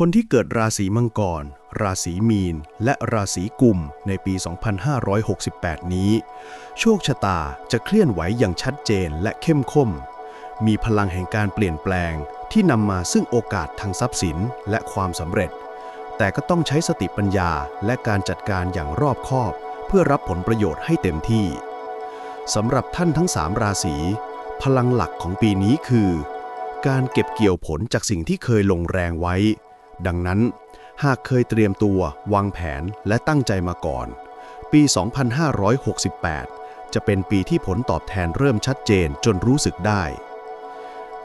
คนที่เกิดราศีมังกร ราศีมีน และราศีกุมในปี 2568 นี้ โชคชะตาจะเคลื่อนไหวอย่างชัดเจนและเข้มข้น มีพลังแห่งการเปลี่ยนแปลงที่นำมาซึ่งโอกาสทางทรัพย์สินและความสำเร็จ แต่ก็ต้องใช้สติปัญญาและการจัดการอย่างรอบคอบ เพื่อรับผลประโยชน์ให้เต็มที่สำหรับท่านทั้ง 3 ราศี พลังหลักของปีนี้คือ การเก็บเกี่ยวผลจากสิ่งที่เคยลงแรงไว้ ดังนั้น หากเคยเตรียมตัว วางแผนและตั้งใจมาก่อน ปี 2568 จะเป็นปีที่ผลตอบแทนเริ่มชัดเจนจนรู้สึกได้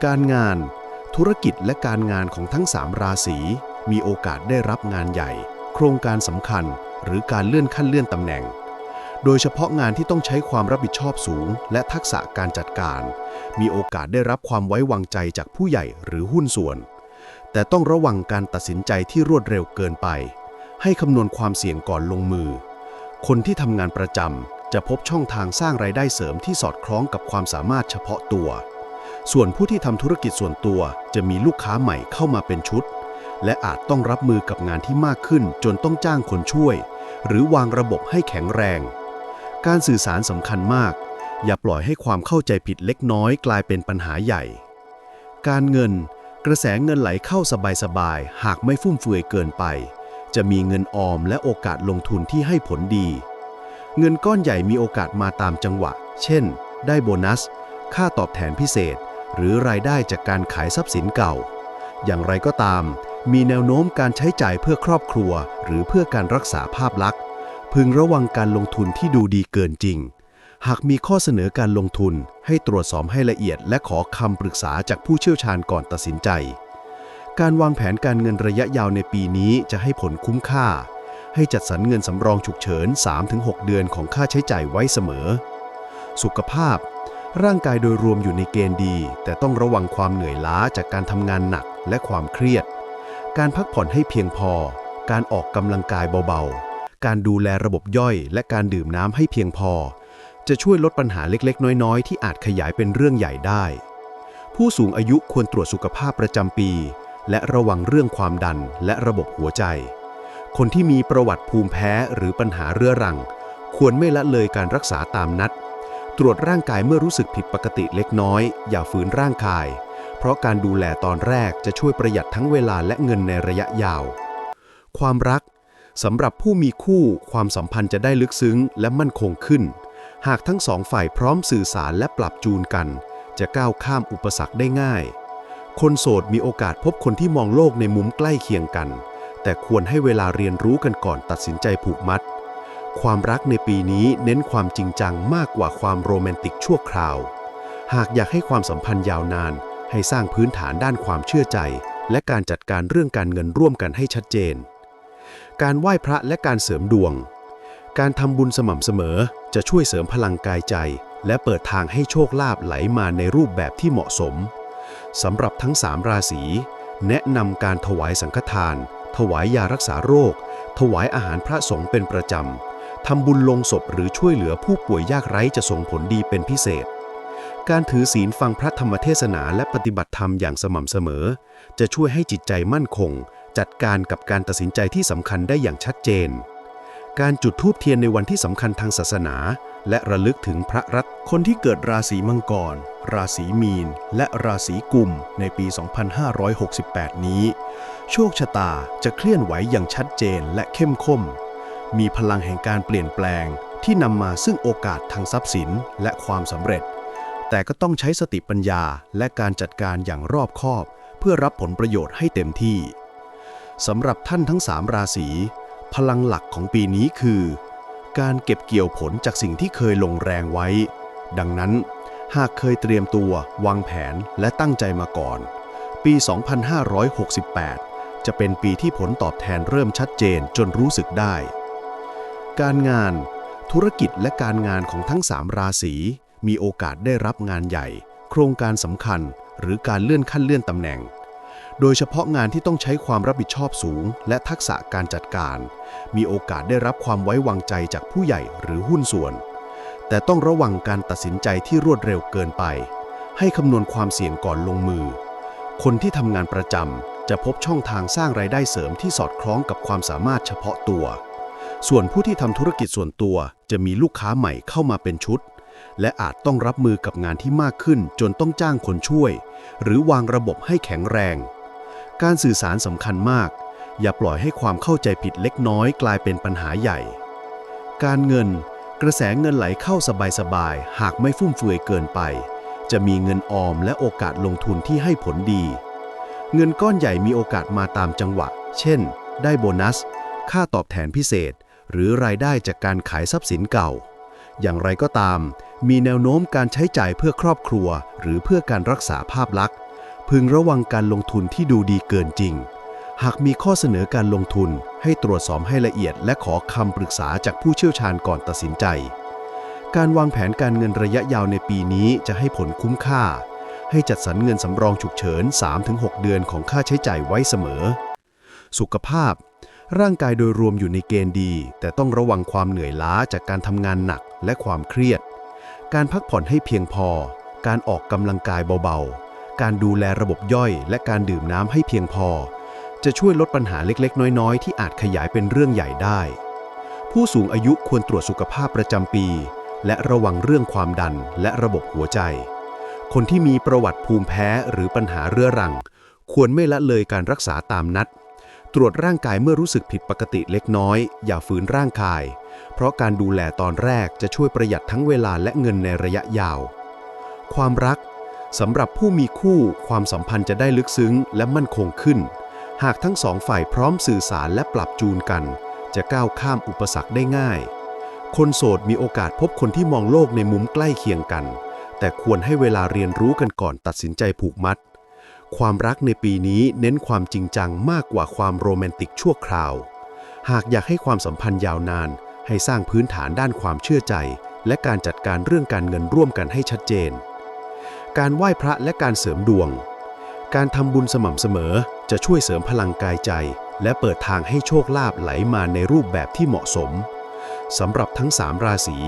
การงาน ธุรกิจและการงานของทั้ง 3 ราศี มีโอกาสได้รับงานใหญ่ โครงการสำคัญ หรือการเลื่อนขั้นเลื่อนตำแหน่งโดยเฉพาะงานที่ต้องใช้ความรับผิดชอบสูง และทักษะการจัดการ มีโอกาสได้รับความไว้วางใจจากผู้ใหญ่หรือหุ้นส่วน แต่ต้องระวังการตัดสินใจที่รวดเร็วเกินไป ให้คำนวณความเสี่ยงก่อนลงมือ คนที่ทำงานประจำจะพบช่องทางสร้างรายได้เสริมที่สอดคล้องกับความสามารถเฉพาะตัว ส่วนผู้ที่ทำธุรกิจส่วนตัวจะมีลูกค้าใหม่เข้ามาเป็นชุด และอาจต้องรับมือกับงานที่มากขึ้นจนต้องจ้างคนช่วย หรือวางระบบให้แข็งแรง การสื่อสารสำคัญมาก อย่าปล่อยให้ความเข้าใจผิดเล็กน้อยกลายเป็นปัญหาใหญ่ การเงิน กระแสเงินไหลเข้าสบายๆ หากไม่ฟุ่มเฟือยเกินไป จะมีเงินออมและโอกาสลงทุนที่ให้ผลดี เงินก้อนใหญ่มีโอกาสมาตามจังหวะ เช่น ได้โบนัส ค่าตอบแทนพิเศษ หรือรายได้จากการขายทรัพย์สินเก่า อย่างไรก็ตาม มีแนวโน้มการใช้จ่ายเพื่อครอบครัว หรือเพื่อการรักษาภาพลักษณ์ พึงระวังการลงทุนที่ดูดีเกินจริง หากมีข้อเสนอการลงทุนให้ตรวจสอบให้ละเอียด และขอคำปรึกษาจากผู้เชี่ยวชาญก่อนตัดสินใจ การวางแผนการเงินระยะยาวในปีนี้จะให้ผลคุ้มค่า ให้จัดสรรเงินสำรองฉุกเฉิน 3-6 เดือนของค่าใช้จ่ายไว้เสมอ สุขภาพ ร่างกายโดยรวมอยู่ในเกณฑ์ดี แต่ต้องระวังความเหนื่อยล้าจากการทำงานหนักและความเครียด การพักผ่อนให้เพียงพอ การออกกำลังกายเบาๆ การดูแลระบบย่อย และการดื่มน้ำให้เพียงพอ จะช่วยลดปัญหาเล็กๆ น้อยๆ ที่อาจขยายเป็นเรื่องใหญ่ได้ ผู้สูงอายุควรตรวจสุขภาพประจำปี และระวังเรื่องความดันและระบบหัวใจ คนที่มีประวัติภูมิแพ้หรือปัญหาเรื้อรัง ควรไม่ละเลยการรักษาตามนัด ตรวจร่างกายเมื่อรู้สึกผิดปกติเล็กน้อย อย่าฝืนร่างกาย เพราะการดูแลตอนแรกจะช่วยประหยัดทั้งเวลาและเงินในระยะยาว ความรักสำหรับผู้มีคู่ความสัมพันธ์จะได้ลึกซึ้งและมั่นคงขึ้น หากทั้งสองฝ่ายพร้อมสื่อสารและปรับจูนกัน จะก้าวข้ามอุปสรรคได้ง่าย คนโสดมีโอกาสพบคนที่มองโลกในมุมใกล้เคียงกัน แต่ควรให้เวลาเรียนรู้กันก่อนตัดสินใจผูกมัด ความรักในปีนี้เน้นความจริงจังมากกว่าความโรแมนติกชั่วคราว หากอยากให้ความสัมพันธ์ยาวนาน ให้สร้างพื้นฐานด้านความเชื่อใจ และการจัดการเรื่องการเงินร่วมกันให้ชัดเจน การไหว้พระและการเสริมดวง การทำบุญสม่ำเสมอ จะช่วยเสริมพลังกายใจ และเปิดทางให้โชคลาภไหลมาในรูปแบบที่เหมาะสมสำหรับทั้ง 3 ราศี แนะนำการถวายสังฆทาน ถวายยารักษาโรค ถวายอาหารพระสงฆ์เป็นประจำทำบุญลงศพหรือช่วยเหลือผู้ป่วยยากไร้จะส่งผลดีเป็นพิเศษ การถือศีลฟังพระธรรมเทศนาและปฏิบัติธรรมอย่างสม่ำเสมอ จะช่วยให้จิตใจมั่นคง จัดการกับการตัดสินใจที่สำคัญได้อย่างชัดเจน การจุดธูปเทียนในวันที่สำคัญทางศาสนา และระลึกถึงพระรัตน์คนที่เกิดราศีมังกร ราศีมีน และราศีกุมในปี 2568 นี้ โชคชะตาจะเคลื่อนไหวอย่างชัดเจนและเข้มข้นมีพลังแห่งการเปลี่ยนแปลงที่นำมาซึ่งโอกาสทางทรัพย์สินและความสำเร็จ แต่ก็ต้องใช้สติปัญญาและการจัดการอย่างรอบคอบ เพื่อรับผลประโยชน์ให้เต็มที่สำหรับท่านทั้ง 3 ราศี พลังหลักของปีนี้คือ การเก็บเกี่ยวผลจากสิ่งที่เคยลงแรงไว้ ดังนั้น หากเคยเตรียมตัว วางแผนและตั้งใจมาก่อน ปี 2568 จะเป็นปีที่ผลตอบแทนเริ่มชัดเจนจนรู้สึกได้ การงาน ธุรกิจและการงานของทั้ง 3 ราศี มีโอกาสได้รับงานใหญ่ โครงการสำคัญ หรือการเลื่อนขั้นเลื่อนตำแหน่ง โดยเฉพาะงานที่ต้องใช้ความรับผิดชอบสูง และทักษะการจัดการ มีโอกาสได้รับความไว้วางใจจากผู้ใหญ่หรือหุ้นส่วน แต่ต้องระวังการตัดสินใจที่รวดเร็วเกินไป ให้คำนวณความเสี่ยงก่อนลงมือ คนที่ทำงานประจำจะพบช่องทางสร้างรายได้เสริมที่สอดคล้องกับความสามารถเฉพาะตัว ส่วนผู้ที่ทำธุรกิจส่วนตัวจะมีลูกค้าใหม่เข้ามาเป็นชุดและอาจต้องรับมือกับงานที่มากขึ้นจนต้องจ้างคนช่วย หรือวางระบบให้แข็งแรง การสื่อสารสำคัญมาก อย่าปล่อยให้ความเข้าใจผิดเล็กน้อยกลายเป็นปัญหาใหญ่ การเงิน กระแสเงินไหลเข้าสบายๆ หากไม่ฟุ่มเฟือยเกินไป จะมีเงินออมและโอกาสลงทุนที่ให้ผลดี เงินก้อนใหญ่มีโอกาสมาตามจังหวะ เช่น ได้โบนัส ค่าตอบแทนพิเศษ หรือรายได้จากการขายทรัพย์สินเก่า อย่างไรก็ตาม มีแนวโน้มการใช้จ่ายเพื่อครอบครัว หรือเพื่อการรักษาภาพลักษณ์ พึงระวังการลงทุนที่ดูดีเกินจริง หากมีข้อเสนอการลงทุนให้ตรวจสอบให้ละเอียด และขอคำปรึกษาจากผู้เชี่ยวชาญก่อนตัดสินใจ การวางแผนการเงินระยะยาวในปีนี้จะให้ผลคุ้มค่า ให้จัดสรรเงินสำรองฉุกเฉิน 3-6 เดือนของค่าใช้จ่ายไว้เสมอ สุขภาพ ร่างกายโดยรวมอยู่ในเกณฑ์ดี แต่ต้องระวังความเหนื่อยล้าจากการทำงานหนักและความเครียด การพักผ่อนให้เพียงพอ การออกกำลังกายเบาๆ การดูแลระบบย่อยและการดื่มน้ำให้เพียงพอ จะช่วยลดปัญหาเล็กๆ น้อยๆ ที่อาจขยายเป็นเรื่องใหญ่ได้ ผู้สูงอายุควรตรวจสุขภาพประจำปี และระวังเรื่องความดันและระบบหัวใจ คนที่มีประวัติภูมิแพ้หรือปัญหาเรื้อรัง ควรไม่ละเลยการรักษาตามนัด ตรวจร่างกายเมื่อรู้สึกผิดปกติเล็กน้อย อย่าฝืนร่างกาย เพราะการดูแลตอนแรกจะช่วยประหยัดทั้งเวลาและเงินในระยะยาว ความรัก สำหรับผู้มีคู่ความสัมพันธ์จะได้ลึกซึ้งและมั่นคงขึ้น หากทั้งสองฝ่ายพร้อมสื่อสารและปรับจูนกัน จะก้าวข้ามอุปสรรคได้ง่าย คนโสดมีโอกาสพบคนที่มองโลกในมุมใกล้เคียงกัน แต่ควรให้เวลาเรียนรู้กันก่อนตัดสินใจผูกมัด ความรักในปีนี้เน้นความจริงจังมากกว่าความโรแมนติกชั่วคราว หากอยากให้ความสัมพันธ์ยาวนาน ให้สร้างพื้นฐานด้านความเชื่อใจ และการจัดการเรื่องการเงินร่วมกันให้ชัดเจน การไหว้พระและการเสริมดวง การทำบุญสม่ำเสมอจะช่วยเสริมพลังกายใจ และเปิดทางให้โชคลาภไหลมาในรูปแบบที่เหมาะสมสำหรับทั้ง3ราศี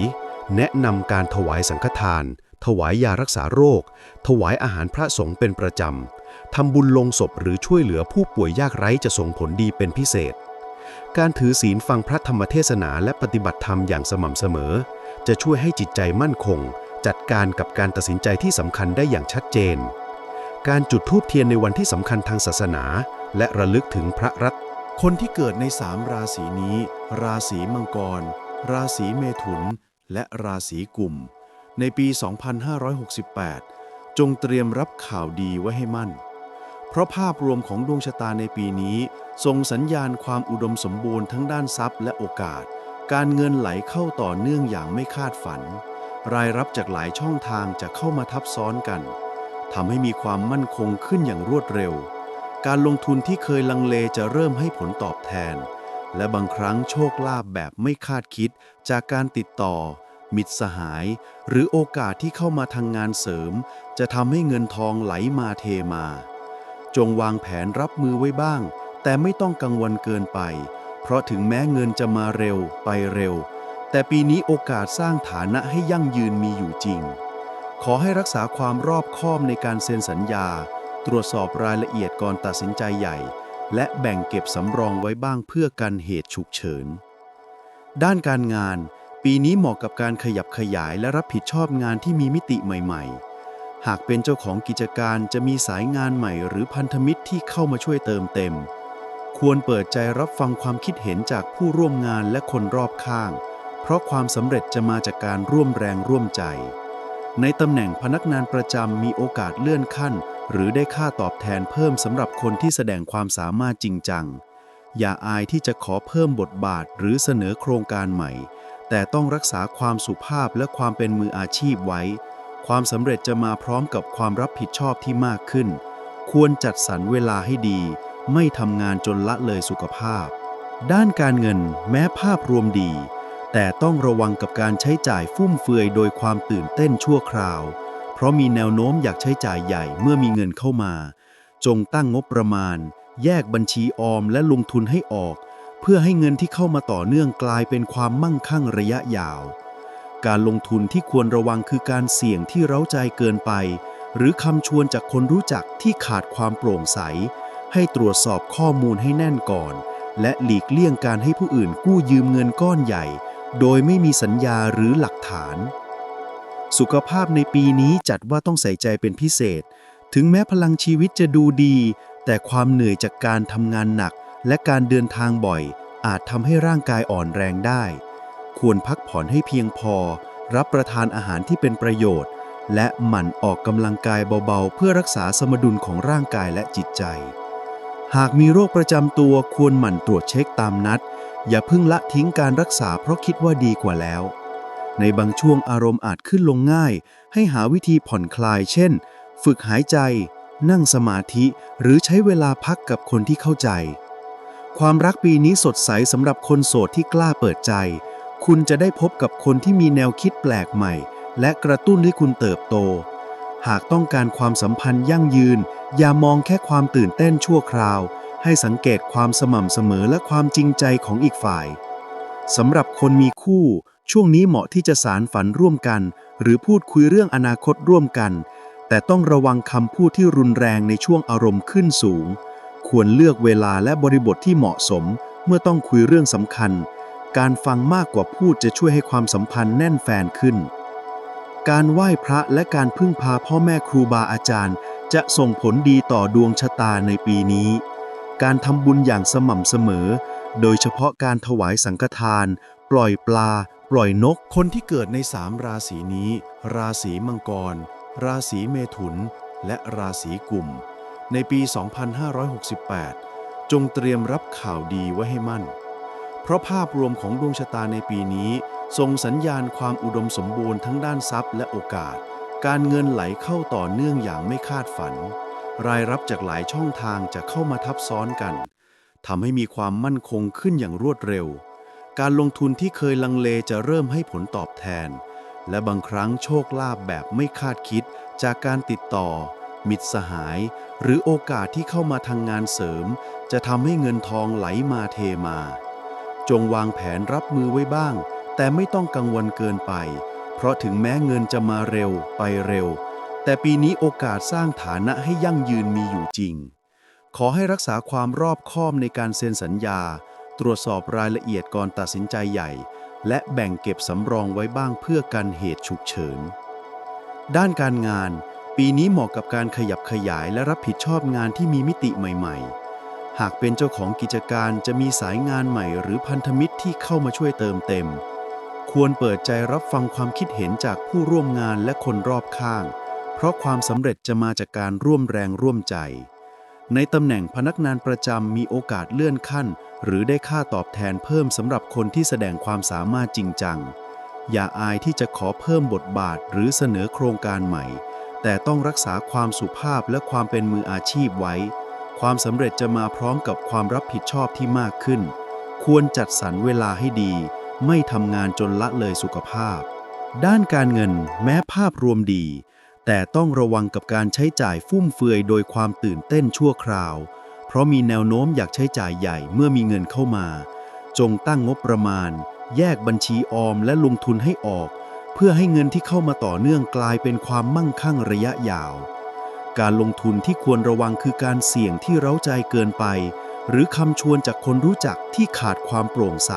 แนะนำการถวายสังฆทาน ถวายยารักษาโรค ถวายอาหารพระสงฆ์เป็นประจำ ทำบุญลงศพหรือช่วยเหลือผู้ป่วยยากไร้จะส่งผลดีเป็นพิเศษ การถือศีลฟังพระธรรมเทศนาและปฏิบัติธรรมอย่างสม่ำเสมอ จะช่วยให้จิตใจมั่นคง จัดการกับการตัดสินใจที่สำคัญได้อย่างชัดเจน การจุดธูปเทียนในวันที่สำคัญทางศาสนา และระลึกถึงพระรัตนคนที่เกิดในสามราศีนี้ ราศีมังกร ราศีเมถุน และราศีกุม ในปี 2568 จงเตรียมรับข่าวดีไว้ให้มั่น เพราะภาพรวมของดวงชะตาในปีนี้ส่งสัญญาณความอุดมสมบูรณ์ทั้งด้านทรัพย์และโอกาส การเงินไหลเข้าต่อเนื่องอย่างไม่คาดฝัน รายรับจากหลายช่องทางจะเข้ามาทับซ้อนกันทำให้มีความมั่นคงขึ้นอย่างรวดเร็ว การลงทุนที่เคยลังเลจะเริ่มให้ผลตอบแทน และบางครั้งโชคลาภแบบไม่คาดคิดจากการติดต่อ มิตรสหาย หรือโอกาสที่เข้ามาทางงานเสริม จะทำให้เงินทองไหลมาเทมา จงวางแผนรับมือไว้บ้าง แต่ไม่ต้องกังวลเกินไป เพราะถึงแม้เงินจะมาเร็วไปเร็ว แต่ปีนี้โอกาสสร้างฐานะให้ยั่งยืนมีอยู่จริง ขอให้รักษาความรอบคอบในการเซ็นสัญญา ตรวจสอบรายละเอียดก่อนตัดสินใจใหญ่ และแบ่งเก็บสำรองไว้บ้างเพื่อกันเหตุฉุกเฉิน ด้านการงาน ปีนี้เหมาะกับการขยับขยายและรับผิดชอบงานที่มีมิติใหม่ๆ หากเป็นเจ้าของกิจการจะมีสายงานใหม่ หรือพันธมิตรที่เข้ามาช่วยเติมเต็ม ควรเปิดใจรับฟังความคิดเห็นจากผู้ร่วมงานและคนรอบข้าง เพราะความสำเร็จจะมาจากการร่วมแรงร่วมใจ ในตำแหน่งพนักงานประจำมีโอกาสเลื่อนขั้น หรือได้ค่าตอบแทนเพิ่มสำหรับคนที่แสดงความสามารถจริงจัง อย่าอายที่จะขอเพิ่มบทบาทหรือเสนอโครงการใหม่ แต่ต้องรักษาความสุภาพและความเป็นมืออาชีพไว้ ความสำเร็จจะมาพร้อมกับความรับผิดชอบที่มากขึ้น ควรจัดสรรเวลาให้ดี ไม่ทำงานจนละเลยสุขภาพ ด้านการเงินแม้ภาพรวมดี แต่ต้องระวังกับการใช้จ่ายฟุ่มเฟือยโดยความตื่นเต้นชั่วคราว เพราะมีแนวโน้มอยากใช้จ่ายใหญ่เมื่อมีเงินเข้ามา จงตั้งงบประมาณ แยกบัญชีออมและลงทุนให้ออก เพื่อให้เงินที่เข้ามาต่อเนื่องกลายเป็นความมั่งคั่งระยะยาว การลงทุนที่ควรระวังคือการเสี่ยงที่เร้าใจเกินไป หรือคำชวนจากคนรู้จักที่ขาดความโปร่งใส ให้ตรวจสอบข้อมูลให้แน่นก่อน และหลีกเลี่ยงการให้ผู้อื่นกู้ยืมเงินก้อนใหญ่ โดยไม่มีสัญญาหรือหลักฐาน สุขภาพในปีนี้จัดว่าต้องใส่ใจเป็นพิเศษ ถึงแม้พลังชีวิตจะดูดี แต่ความเหนื่อยจากการทำงานหนัก และการเดินทางบ่อย อาจทำให้ร่างกายอ่อนแรงได้ ควรพักผ่อนให้เพียงพอ รับประทานอาหารที่เป็นประโยชน์ และหมั่นออกกำลังกายเบาๆ เพื่อรักษาสมดุลของร่างกายและจิตใจ หากมีโรคประจำตัวควรหมั่นตรวจเช็คตามนัด อย่าเพิ่งละทิ้งการรักษาเพราะคิดว่าดีกว่าแล้ว ในบางช่วงอารมณ์อาจขึ้นลงง่าย ให้หาวิธีผ่อนคลาย เช่น ฝึกหายใจ นั่งสมาธิหรือใช้เวลาพักกับคนที่เข้าใจ ความรักปีนี้สดใสสำหรับคนโสดที่กล้าเปิดใจ คุณจะได้พบกับคนที่มีแนวคิดแปลกใหม่ และกระตุ้นให้คุณเติบโต หากต้องการความสัมพันธ์ยั่งยืน อย่ามองแค่ความตื่นเต้นชั่วคราว ให้สังเกตความสม่ำเสมอและความจริงใจของอีกฝ่ายสำหรับคนมีคู่ ช่วงนี้เหมาะที่จะสารฝันร่วมกัน หรือพูดคุยเรื่องอนาคตร่วมกัน แต่ต้องระวังคำพูดที่รุนแรงในช่วงอารมณ์ขึ้นสูง ควรเลือกเวลาและบริบทที่เหมาะสม เมื่อต้องคุยเรื่องสำคัญ การฟังมากกว่าพูดจะช่วยให้ความสัมพันธ์แน่นแฟนขึ้น การไหว้พระและการพึ่งพาพ่อแม่ครูบาอาจารย์ จะส่งผลดีต่อดวงชะตาในปีนี้ การทำบุญอย่างสม่ำเสมอ โดยเฉพาะการถวายสังฆทาน ปล่อยปลา ปล่อยนก คนที่เกิดในสามราศีนี้ ราศีมังกร ราศีเมถุน และราศีกุม ในปี 2568 จงเตรียมรับข่าวดีไว้ให้มั่น เพราะภาพรวมของดวงชะตาในปีนี้ส่งสัญญาณความอุดมสมบูรณ์ทั้งด้านทรัพย์และโอกาส การเงินไหลเข้าต่อเนื่องอย่างไม่คาดฝัน รายรับจากหลายช่องทางจะเข้ามาทับซ้อนกันทำให้มีความมั่นคงขึ้นอย่างรวดเร็ว การลงทุนที่เคยลังเลจะเริ่มให้ผลตอบแทน และบางครั้งโชคลาภแบบไม่คาดคิดจากการติดต่อ มิตรสหาย หรือโอกาสที่เข้ามาทางงานเสริม จะทำให้เงินทองไหลมาเทมา จงวางแผนรับมือไว้บ้าง แต่ไม่ต้องกังวลเกินไป เพราะถึงแม้เงินจะมาเร็วไปเร็ว แต่ปีนี้โอกาสสร้างฐานะให้ยั่งยืนมีอยู่จริง ขอให้รักษาความรอบคอบในการเซ็นสัญญา ตรวจสอบรายละเอียดก่อนตัดสินใจใหญ่ และแบ่งเก็บสำรองไว้บ้างเพื่อกันเหตุฉุกเฉิน ด้านการงาน ปีนี้เหมาะกับการขยับขยายและรับผิดชอบงานที่มีมิติใหม่ๆ หากเป็นเจ้าของกิจการจะมีสายงานใหม่ หรือพันธมิตรที่เข้ามาช่วยเติมเต็ม ควรเปิดใจรับฟังความคิดเห็นจากผู้ร่วมงานและคนรอบข้าง เพราะความสำเร็จจะมาจากการร่วมแรงร่วมใจ ในตำแหน่งพนักงานประจำมีโอกาสเลื่อนขั้น หรือได้ค่าตอบแทนเพิ่มสำหรับคนที่แสดงความสามารถจริงจัง อย่าอายที่จะขอเพิ่มบทบาทหรือเสนอโครงการใหม่ แต่ต้องรักษาความสุภาพและความเป็นมืออาชีพไว้ ความสำเร็จจะมาพร้อมกับความรับผิดชอบที่มากขึ้น ควรจัดสรรเวลาให้ดี ไม่ทำงานจนละเลยสุขภาพ ด้านการเงินแม้ภาพรวมดี แต่ต้องระวังกับการใช้จ่ายฟุ่มเฟือยโดยความตื่นเต้นชั่วคราว เพราะมีแนวโน้มอยากใช้จ่ายใหญ่เมื่อมีเงินเข้ามา จงตั้งงบประมาณ แยกบัญชีออมและลงทุนให้ออก เพื่อให้เงินที่เข้ามาต่อเนื่องกลายเป็นความมั่งคั่งระยะยาว การลงทุนที่ควรระวังคือการเสี่ยงที่เร้าใจเกินไป หรือคำชวนจากคนรู้จักที่ขาดความโปร่งใส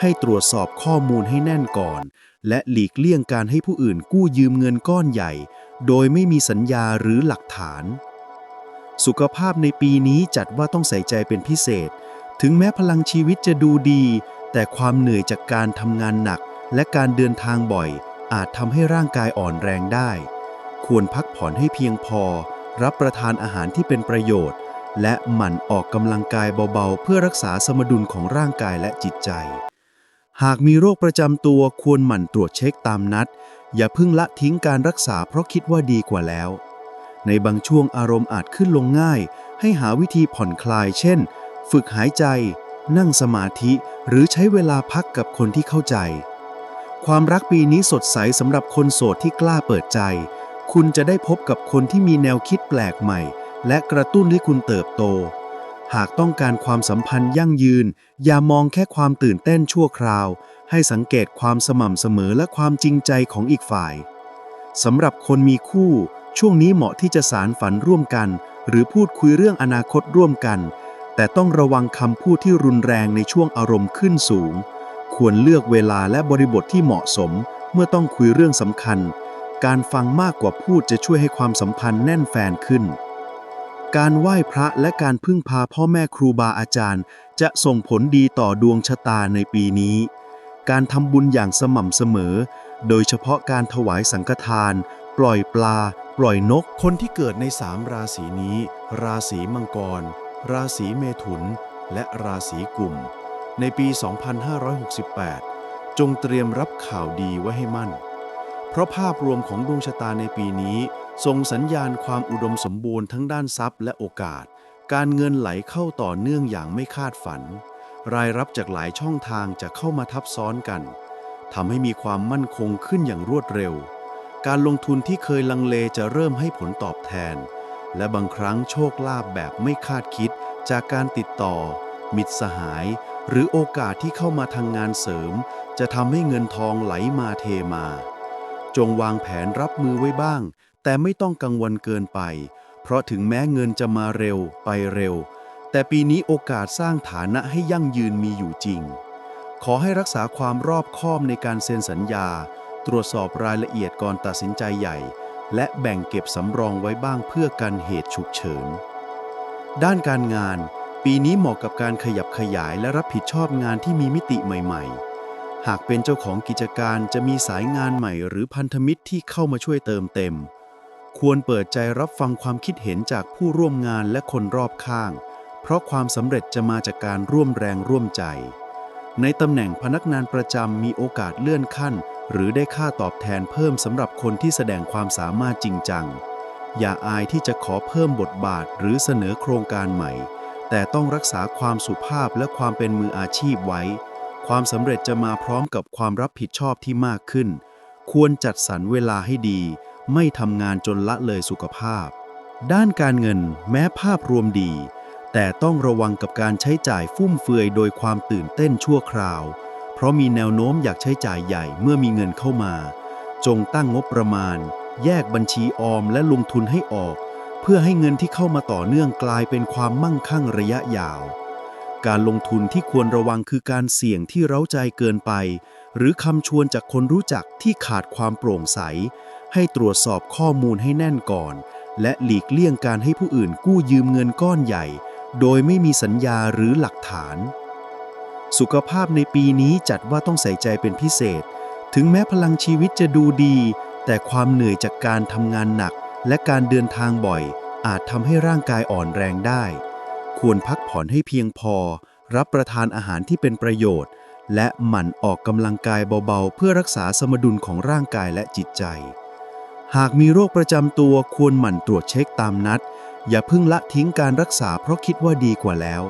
ให้ตรวจสอบข้อมูลให้แน่นก่อน และหลีกเลี่ยงการให้ผู้อื่นกู้ยืมเงินก้อนใหญ่ โดยไม่มีสัญญาหรือหลักฐาน สุขภาพในปีนี้จัดว่าต้องใส่ใจเป็นพิเศษ ถึงแม้พลังชีวิตจะดูดี แต่ความเหนื่อยจากการทำงานหนัก และการเดินทางบ่อย อาจทำให้ร่างกายอ่อนแรงได้ ควรพักผ่อนให้เพียงพอ รับประทานอาหารที่เป็นประโยชน์ และหมั่นออกกำลังกายเบาๆ เพื่อรักษาสมดุลของร่างกายและจิตใจ หากมีโรคประจำตัวควรหมั่นตรวจเช็คตามนัด อย่าเพิ่งละทิ้งการรักษาเพราะคิดว่าดีกว่าแล้ว ในบางช่วงอารมณ์อาจขึ้นลงง่าย ให้หาวิธีผ่อนคลาย เช่น ฝึกหายใจ นั่งสมาธิหรือใช้เวลาพักกับคนที่เข้าใจ ความรักปีนี้สดใสสำหรับคนโสดที่กล้าเปิดใจ คุณจะได้พบกับคนที่มีแนวคิดแปลกใหม่ และกระตุ้นให้คุณเติบโต หากต้องการความสัมพันธ์ยั่งยืน อย่ามองแค่ความตื่นเต้นชั่วคราว ให้สังเกตความสม่ำเสมอและความจริงใจของอีกฝ่ายสำหรับคนมีคู่ ช่วงนี้เหมาะที่จะสารฝันร่วมกัน หรือพูดคุยเรื่องอนาคตร่วมกัน แต่ต้องระวังคำพูดที่รุนแรงในช่วงอารมณ์ขึ้นสูง ควรเลือกเวลาและบริบทที่เหมาะสม เมื่อต้องคุยเรื่องสำคัญ การฟังมากกว่าพูดจะช่วยให้ความสัมพันธ์แน่นแฟนขึ้นการไหว้พระและการพึ่งพาพ่อแม่ครูบาอาจารย์ จะส่งผลดีต่อดวงชะตาในปีนี้ การทำบุญอย่างสม่ำเสมอ โดยเฉพาะการถวายสังฆทาน ปล่อยปลา ปล่อยนก คนที่เกิดในสามราศีนี้ ราศีมังกร ราศีเมถุน และราศีกุม ในปี 2568 จงเตรียมรับข่าวดีไว้ให้มั่น เพราะภาพรวมของดวงชะตาในปีนี้ส่งสัญญาณความอุดมสมบูรณ์ทั้งด้านทรัพย์และโอกาส การเงินไหลเข้าต่อเนื่องอย่างไม่คาดฝัน รายรับจากหลายช่องทางจะเข้ามาทับซ้อนกันทำให้มีความมั่นคงขึ้นอย่างรวดเร็ว การลงทุนที่เคยลังเลจะเริ่มให้ผลตอบแทน และบางครั้งโชคลาภแบบไม่คาดคิด จากการติดต่อ มิตรสหาย หรือโอกาสที่เข้ามาทางงานเสริม จะทำให้เงินทองไหลมาเทมา จงวางแผนรับมือไว้บ้าง แต่ไม่ต้องกังวลเกินไป เพราะถึงแม้เงินจะมาเร็วไปเร็ว แต่ปีนี้โอกาสสร้างฐานะให้ยั่งยืนมีอยู่จริง ขอให้รักษาความรอบคอบในการเซ็นสัญญา ตรวจสอบรายละเอียดก่อนตัดสินใจใหญ่ และแบ่งเก็บสำรองไว้บ้างเพื่อกันเหตุฉุกเฉิน ด้านการงาน ปีนี้เหมาะกับการขยับขยายและรับผิดชอบงานที่มีมิติใหม่ๆ หากเป็นเจ้าของกิจการจะมีสายงานใหม่หรือพันธมิตรที่เข้ามาช่วยเติมเต็ม ควรเปิดใจรับฟังความคิดเห็นจากผู้ร่วมงานและคนรอบข้าง ราะความสำเร็จจะมาจากการร่วมแรงร่วมใจ ในตำแหน่งพนักงานประจำมีโอกาสเลื่อนขั้น หรือได้ค่าตอบแทนเพิ่มสำหรับคนที่แสดงความสามารถจริงจัง อย่าอายที่จะขอเพิ่มบทบาทหรือเสนอโครงการใหม่ แต่ต้องรักษาความสุภาพและความเป็นมืออาชีพไว้ ความสำเร็จจะมาพร้อมกับความรับผิดชอบที่มากขึ้น ควรจัดสรรเวลาให้ดี ไม่ทำงานจนละเลยสุขภาพ ด้านการเงินแม้ภาพรวมดี แต่ต้องระวังกับการใช้จ่ายฟุ่มเฟือยโดยความตื่นเต้นชั่วคราว เพราะมีแนวโน้มอยากใช้จ่ายใหญ่เมื่อมีเงินเข้ามา จงตั้งงบประมาณ แยกบัญชีออมและลงทุนให้ออก เพื่อให้เงินที่เข้ามาต่อเนื่องกลายเป็นความมั่งคั่งระยะยาว การลงทุนที่ควรระวังคือการเสี่ยงที่เร้าใจเกินไป หรือคำชวนจากคนรู้จักที่ขาดความโปร่งใส ให้ตรวจสอบข้อมูลให้แน่นก่อน และหลีกเลี่ยงการให้ผู้อื่นกู้ยืมเงินก้อนใหญ่ โดยไม่มีสัญญาหรือหลักฐาน สุขภาพในปีนี้จัดว่าต้องใส่ใจเป็นพิเศษ ถึงแม้พลังชีวิตจะดูดี แต่ความเหนื่อยจากการทำงานหนัก และการเดินทางบ่อย อาจทำให้ร่างกายอ่อนแรงได้ ควรพักผ่อนให้เพียงพอ รับประทานอาหารที่เป็นประโยชน์ และหมั่นออกกำลังกายเบาๆ เพื่อรักษาสมดุลของร่างกายและจิตใจ หากมีโรคประจำตัวควรหมั่นตรวจเช็คตามนัด อย่าเพิ่งละทิ้งการรักษาเพราะคิดว่าดีกว่าแล้ว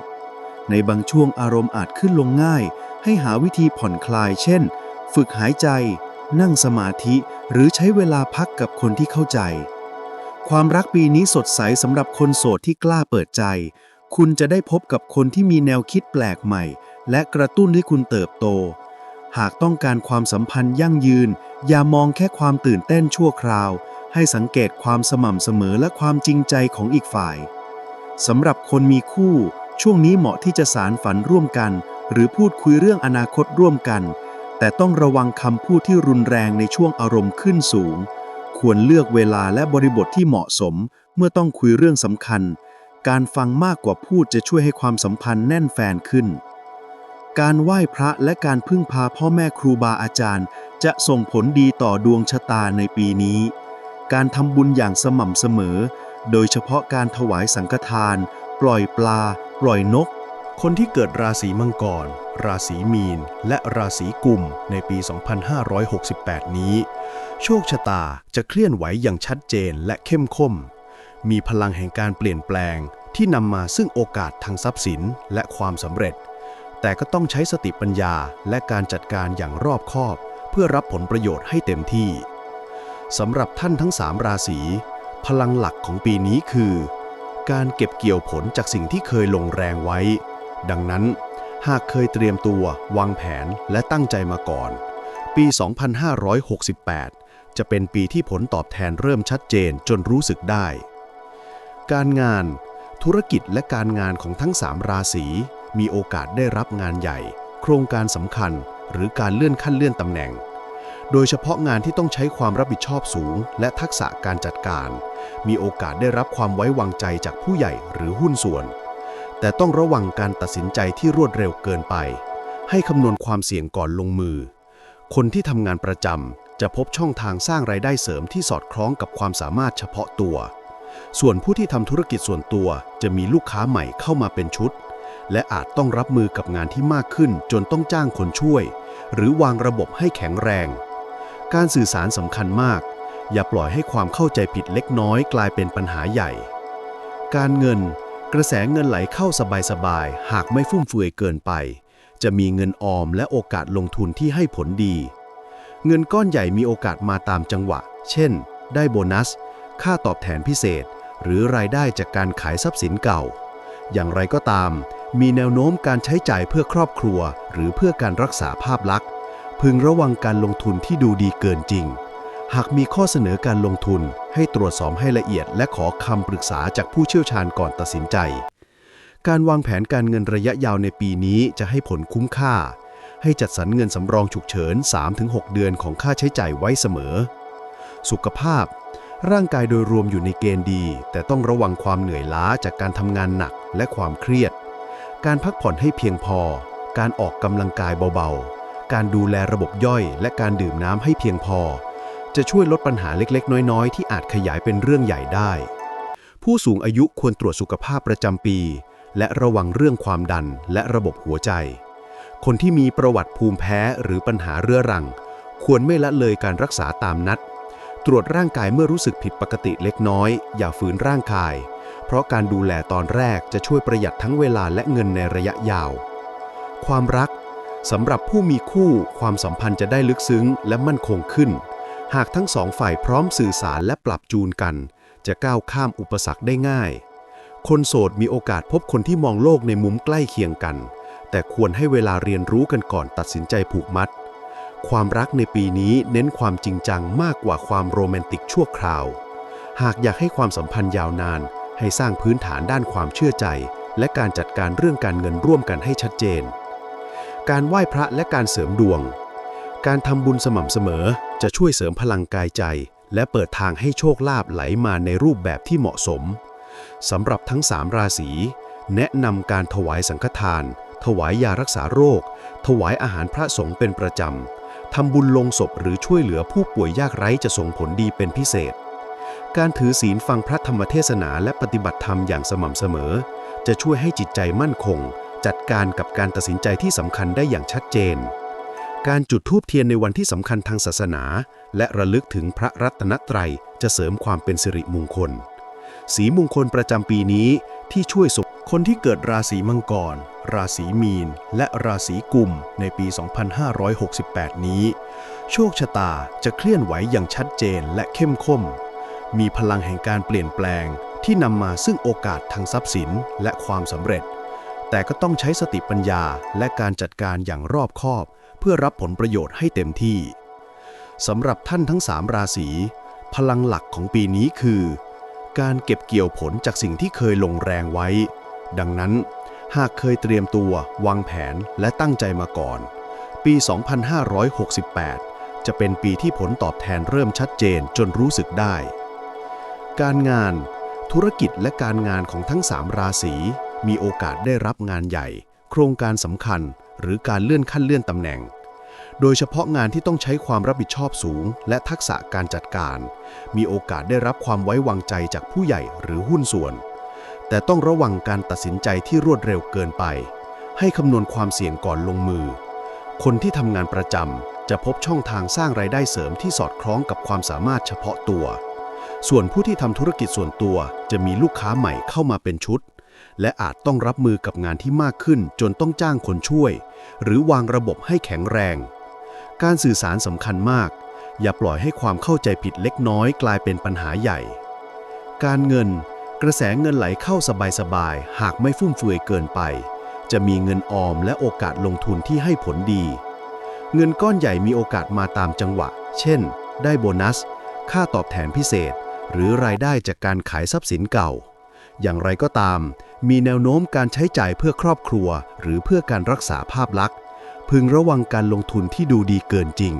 ในบางช่วงอารมณ์อาจขึ้นลงง่าย ให้หาวิธีผ่อนคลาย เช่น ฝึกหายใจ นั่งสมาธิ หรือใช้เวลาพักกับคนที่เข้าใจ ความรักปีนี้สดใสสำหรับคนโสดที่กล้าเปิดใจ คุณจะได้พบกับคนที่มีแนวคิดแปลกใหม่ และกระตุ้นให้คุณเติบโต หากต้องการความสัมพันธ์ยั่งยืน อย่ามองแค่ความตื่นเต้นชั่วคราว ให้สังเกตความสม่ำเสมอและความจริงใจของอีกฝ่ายสำหรับคนมีคู่ ช่วงนี้เหมาะที่จะสารฝันร่วมกัน หรือพูดคุยเรื่องอนาคตร่วมกัน แต่ต้องระวังคำพูดที่รุนแรงในช่วงอารมณ์ขึ้นสูง ควรเลือกเวลาและบริบทที่เหมาะสม เมื่อต้องคุยเรื่องสำคัญ การฟังมากกว่าพูดจะช่วยให้ความสัมพันธ์แน่นแฟนขึ้น การไหว้พระและการพึ่งพาพ่อแม่ครูบาอาจารย์ จะส่งผลดีต่อดวงชะตาในปีนี้ การทำบุญอย่างสม่ำเสมอ โดยเฉพาะการถวายสังฆทาน ปล่อยปลา ปล่อยนก คนที่เกิดราศีมังกร ราศีมีน และราศีกุมในปี 2568 นี้ โชคชะตาจะเคลื่อนไหวอย่างชัดเจนและเข้มข้นมีพลังแห่งการเปลี่ยนแปลงที่นำมาซึ่งโอกาสทางทรัพย์สินและความสำเร็จ แต่ก็ต้องใช้สติปัญญาและการจัดการอย่างรอบคอบ เพื่อรับผลประโยชน์ให้เต็มที่ สำหรับท่านทั้ง3ราศีพลังหลักของปีนี้คือ การเก็บเกี่ยวผลจากสิ่งที่เคยลงแรงไว้ ดังนั้น หากเคยเตรียมตัววางแผนและตั้งใจมาก่อน ปี 2568 จะเป็นปีที่ผลตอบแทนเริ่มชัดเจนจนรู้สึกได้ การงานธุรกิจและการงานของทั้ง 3 ราศีมีโอกาสได้รับงานใหญ่ โครงการสำคัญ หรือการเลื่อนขั้นเลื่อนตำแหน่ง โดยเฉพาะงานที่ต้องใช้ความรับผิดชอบสูง และทักษะการจัดการ มีโอกาสได้รับความไว้วางใจจากผู้ใหญ่หรือหุ้นส่วน แต่ต้องระวังการตัดสินใจที่รวดเร็วเกินไป ให้คำนวณความเสี่ยงก่อนลงมือ คนที่ทำงานประจำจะพบช่องทางสร้างรายได้เสริมที่สอดคล้องกับความสามารถเฉพาะตัว ส่วนผู้ที่ทำธุรกิจส่วนตัวจะมีลูกค้าใหม่เข้ามาเป็นชุดและอาจต้องรับมือกับงานที่มากขึ้นจนต้องจ้างคนช่วย หรือวางระบบให้แข็งแรง การสื่อสารสำคัญมาก อย่าปล่อยให้ความเข้าใจผิดเล็กน้อยกลายเป็นปัญหาใหญ่ การเงิน กระแสเงินไหลเข้าสบายๆ หากไม่ฟุ่มเฟือยเกินไป จะมีเงินออมและโอกาสลงทุนที่ให้ผลดี เงินก้อนใหญ่มีโอกาสมาตามจังหวะ เช่น ได้โบนัส ค่าตอบแทนพิเศษ หรือรายได้จากการขายทรัพย์สินเก่า อย่างไรก็ตาม มีแนวโน้มการใช้จ่ายเพื่อครอบครัว หรือเพื่อการรักษาภาพลักษณ์ พึงระวังการลงทุนที่ดูดีเกินจริง หากมีข้อเสนอการลงทุนให้ตรวจสอบให้ละเอียด และขอคำปรึกษาจากผู้เชี่ยวชาญก่อนตัดสินใจ การวางแผนการเงินระยะยาวในปีนี้จะให้ผลคุ้มค่า ให้จัดสรรเงินสำรองฉุกเฉิน 3-6 เดือนของค่าใช้จ่ายไว้เสมอ สุขภาพ ร่างกายโดยรวมอยู่ในเกณฑ์ดี แต่ต้องระวังความเหนื่อยล้าจากการทำงานหนักและความเครียด การพักผ่อนให้เพียงพอ การออกกำลังกายเบาๆ การดูแลระบบย่อย และการดื่มน้ำให้เพียงพอ จะช่วยลดปัญหาเล็กๆ น้อยๆ ที่อาจขยายเป็นเรื่องใหญ่ได้ ผู้สูงอายุควรตรวจสุขภาพประจำปี และระวังเรื่องความดันและระบบหัวใจ คนที่มีประวัติภูมิแพ้หรือปัญหาเรื้อรัง ควรไม่ละเลยการรักษาตามนัด ตรวจร่างกายเมื่อรู้สึกผิดปกติเล็กน้อย อย่าฝืนร่างกาย เพราะการดูแลตอนแรกจะช่วยประหยัดทั้งเวลาและเงินในระยะยาวความรัก สำหรับผู้มีคู่ความสัมพันธ์จะได้ลึกซึ้งและมั่นคงขึ้น หากทั้งสองฝ่ายพร้อมสื่อสารและปรับจูนกัน จะก้าวข้ามอุปสรรคได้ง่าย คนโสดมีโอกาสพบคนที่มองโลกในมุมใกล้เคียงกัน แต่ควรให้เวลาเรียนรู้กันก่อนตัดสินใจผูกมัด ความรักในปีนี้เน้นความจริงจังมากกว่าความโรแมนติกชั่วคราว หากอยากให้ความสัมพันธ์ยาวนาน ให้สร้างพื้นฐานด้านความเชื่อใจ และการจัดการเรื่องการเงินร่วมกันให้ชัดเจน การไหว้พระและการเสริมดวง การทำบุญสม่ำเสมอจะช่วยเสริมพลังกายใจ และเปิดทางให้โชคลาภไหลมาในรูปแบบที่เหมาะสมสำหรับทั้ง 3 ราศี แนะนำการถวายสังฆทาน ถวายยารักษาโรค ถวายอาหารพระสงฆ์เป็นประจำ ทำบุญลงศพหรือช่วยเหลือผู้ป่วยยากไร้จะส่งผลดีเป็นพิเศษ การถือศีลฟังพระธรรมเทศนาและปฏิบัติธรรมอย่างสม่ำเสมอ จะช่วยให้จิตใจมั่นคง จัดการกับการตัดสินใจที่สำคัญได้อย่างชัดเจน การจุดธูปเทียนในวันที่สำคัญทางศาสนา และระลึกถึงพระรัตนตรัยจะเสริมความเป็นสิริมงคล สีมงคลประจำปีนี้ที่ช่วยส่งคนที่เกิดราศีมังกร ราศีมีน และราศีกุมในปี 2568 นี้ โชคชะตาจะเคลื่อนไหวอย่างชัดเจนและเข้มข้น มีพลังแห่งการเปลี่ยนแปลงที่นำมาซึ่งโอกาสทางทรัพย์สินและความสำเร็จ แต่ก็ต้องใช้สติปัญญาและการจัดการอย่างรอบคอบ เพื่อรับผลประโยชน์ให้เต็มที่สำหรับท่านทั้ง3ราศีพลังหลักของปีนี้คือ การเก็บเกี่ยวผลจากสิ่งที่เคยลงแรงไว้ ดังนั้น หากเคยเตรียมตัววางแผนและตั้งใจมาก่อน ปี 2568 จะเป็นปีที่ผลตอบแทนเริ่มชัดเจนจนรู้สึกได้ การงาน ธุรกิจและการงานของทั้ง 3 ราศี มีโอกาสได้รับงานใหญ่ โครงการสำคัญ หรือการเลื่อนขั้นเลื่อนตำแหน่ง โดยเฉพาะงานที่ต้องใช้ความรับผิดชอบสูง และทักษะการจัดการ มีโอกาสได้รับความไว้วางใจจากผู้ใหญ่หรือหุ้นส่วน แต่ต้องระวังการตัดสินใจที่รวดเร็วเกินไป ให้คำนวณความเสี่ยงก่อนลงมือ คนที่ทำงานประจำจะพบช่องทางสร้างรายได้เสริมที่สอดคล้องกับความสามารถเฉพาะตัว ส่วนผู้ที่ทำธุรกิจส่วนตัวจะมีลูกค้าใหม่เข้ามาเป็นชุด และอาจต้องรับมือกับงานที่มากขึ้นจนต้องจ้างคนช่วย หรือวางระบบให้แข็งแรง การสื่อสารสำคัญมาก อย่าปล่อยให้ความเข้าใจผิดเล็กน้อยกลายเป็นปัญหาใหญ่ การเงิน กระแสเงินไหลเข้าสบายๆหากไม่ฟุ่มเฟือยเกินไป จะมีเงินออมและโอกาสลงทุนที่ให้ผลดี เงินก้อนใหญ่มีโอกาสมาตามจังหวะ เช่น ได้โบนัส ค่าตอบแทนพิเศษ หรือรายได้จากการขายทรัพย์สินเก่า อย่างไรก็ตาม มีแนวโน้มการใช้จ่ายเพื่อครอบครัว หรือเพื่อการรักษาภาพลักษณ์ พึงระวังการลงทุนที่ดูดีเกินจริง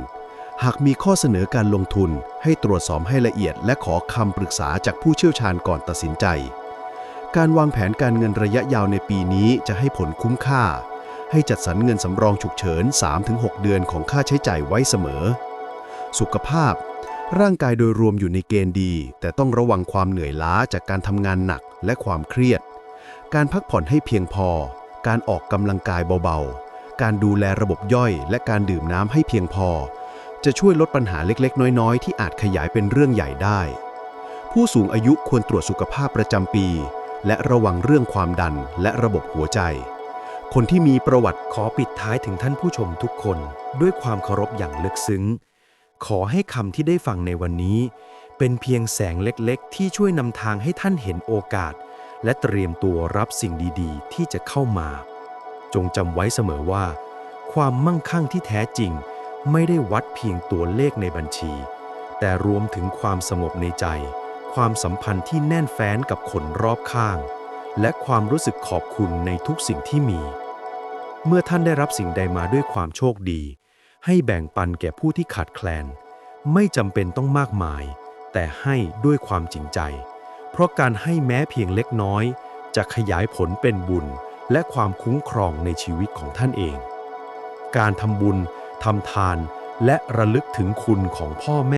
หากมีข้อเสนอการลงทุน ให้ตรวจสอบให้ละเอียด และขอคำปรึกษาจากผู้เชี่ยวชาญก่อนตัดสินใจ การวางแผนการเงินระยะยาวในปีนี้จะให้ผลคุ้มค่า ให้จัดสรรเงินสำรองฉุกเฉิน 3-6 เดือนของค่าใช้จ่ายไว้เสมอ สุขภาพ ร่างกายโดยรวมอยู่ในเกณฑ์ดี แต่ต้องระวังความเหนื่อยล้าจากการทำงานหนักและความเครียด การพักผ่อนให้เพียงพอ การออกกำลังกายเบาๆ การดูแลระบบย่อย และการดื่มน้ำให้เพียงพอ จะช่วยลดปัญหาเล็กๆ น้อยๆ ที่อาจขยายเป็นเรื่องใหญ่ได้ ผู้สูงอายุควรตรวจสุขภาพประจำปี และระวังเรื่องความดันและระบบหัวใจ คนที่มีประวัติขอปิดท้ายถึงท่านผู้ชมทุกคน ด้วยความเคารพอย่างลึกซึ้ง ขอให้คำที่ได้ฟังในวันนี้ เป็นเพียงแสงเล็กๆ ที่ช่วยนำทางให้ท่านเห็นโอกาส และเตรียมตัวรับสิ่งดีๆ ที่จะเข้ามา จงจำไว้เสมอว่า ความมั่งคั่งที่แท้จริง ไม่ได้วัดเพียงตัวเลขในบัญชี แต่รวมถึงความสงบในใจ ความสัมพันธ์ที่แน่นแฟ้นกับคนรอบข้าง และความรู้สึกขอบคุณในทุกสิ่งที่มี เมื่อท่านได้รับสิ่งใดมาด้วยความโชคดี ให้แบ่งปันแก่ผู้ที่ขาดแคลน ไม่จำเป็นต้องมากมาย แต่ให้ด้วยความจริงใจ เพราะการให้แม้เพียงเล็กน้อย จะขยายผลเป็นบุญ และความคุ้มครองในชีวิตของท่านเอง การทำบุญทำทาน และระลึกถึงคุณของพ่อแม่